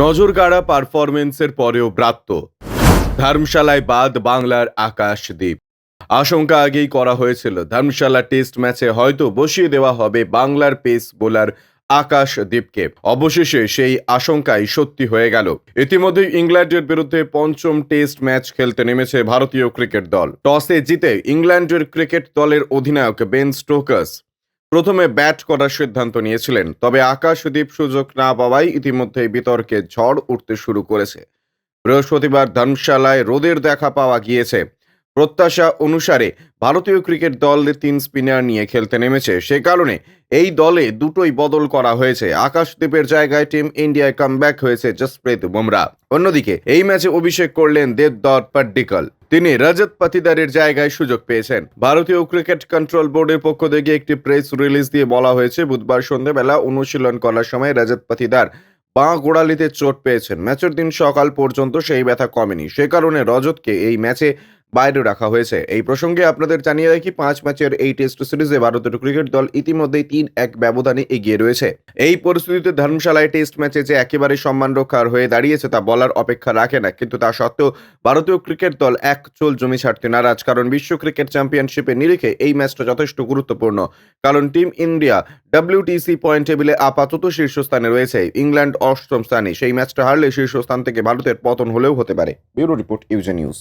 নজর কাড়া পারফরমেন্সের পরেও ব্রাত্য। ধর্মশালায় বাদ বাংলার আকাশদ্বীপ আশঙ্কা আগেই করা হয়েছিল, ধর্মশালা টেস্ট ম্যাচে হয়তো বসিয়ে দেওয়া হবে বাংলার পেস বোলার আকাশদীপকে অবশেষে সেই আশঙ্কাই সত্যি হয়ে গেল। ইতিমধ্যেই ইংল্যান্ডের বিরুদ্ধে পঞ্চম টেস্ট ম্যাচ খেলতে নেমেছে ভারতীয় ক্রিকেট দল। টসে জিতে ইংল্যান্ডের ক্রিকেট দলের অধিনায়ক বেন স্টোকাস প্রথমে ব্যাট করার সিদ্ধান্ত নিয়েছিলেন, তবে আকাশদীপ সুযোগ না পাওয়াই ইতিমধ্যেই বিতর্কে ঝড় উঠতে শুরু করেছে। বৃহস্পতিবার ধর্মশালায় রোদের দেখা পাওয়া গিয়েছে। প্রত্যাশা অনুসারে ভারতীয় ক্রিকেট দল তিন স্পিনার নিয়ে খেলতে নেমেছে। সে কারণে এই দলে দুটোই বদল করা হয়েছে। আকাশদীপের জায়গায় টিম ইন্ডিয়ায় কামব্যাক হয়েছে জসপ্রীত বুমরা। অন্যদিকে এই ম্যাচে অভিষেক করলেন দেবদত্ত পাড্ডিকল তিনি রজত পাতিদারের জায়গায় সুযোগ পেয়েছেন। ভারতীয় ক্রিকেট কন্ট্রোল বোর্ডের পক্ষ থেকে একটি প্রেস রিলিজ দিয়ে বলা হয়েছে, বুধবার সন্ধ্যাবেলা অনুশীলন করার সময় রজত পাতিদার বাঁ গোড়ালিতে চোট পেয়েছেন। ম্যাচের দিন সকাল পর্যন্ত সেই ব্যথা কমেনি। সে কারণে রজতকে এই ম্যাচে বাইরে রাখা হয়েছে। এই প্রসঙ্গে আপনাদের জানিয়ে রাখি, পাঁচ ম্যাচের এই টেস্ট সিরিজে ভারতের ক্রিকেট দল ইতিমধ্যেই তিন এক ব্যবধানে এগিয়ে রয়েছে। এই পরিস্থিতিতে ধর্মশালায় টেস্ট ম্যাচে যে একেবারে সম্মান রক্ষার হয়ে দাঁড়িয়েছে তা বলার অপেক্ষা রাখে না। কিন্তু তা সত্ত্বেও ভারতীয় ক্রিকেট দল এক চোল জমি ছাড়তে নারাজ। কারণ বিশ্ব ক্রিকেট চ্যাম্পিয়নশিপের নিরিখে এই ম্যাচটা যথেষ্ট গুরুত্বপূর্ণ। কারণ টিম ইন্ডিয়া ডাব্লিউটিসি পয়েন্ট টেবিলে আপাতত শীর্ষস্থানে রয়েছে। ইংল্যান্ড অষ্টম স্থানে। সেই ম্যাচটা হারলে শীর্ষস্থান থেকে ভারতের পতন হলেও হতে পারে। ব্যুরো রিপোর্ট ইউজে নিউজ।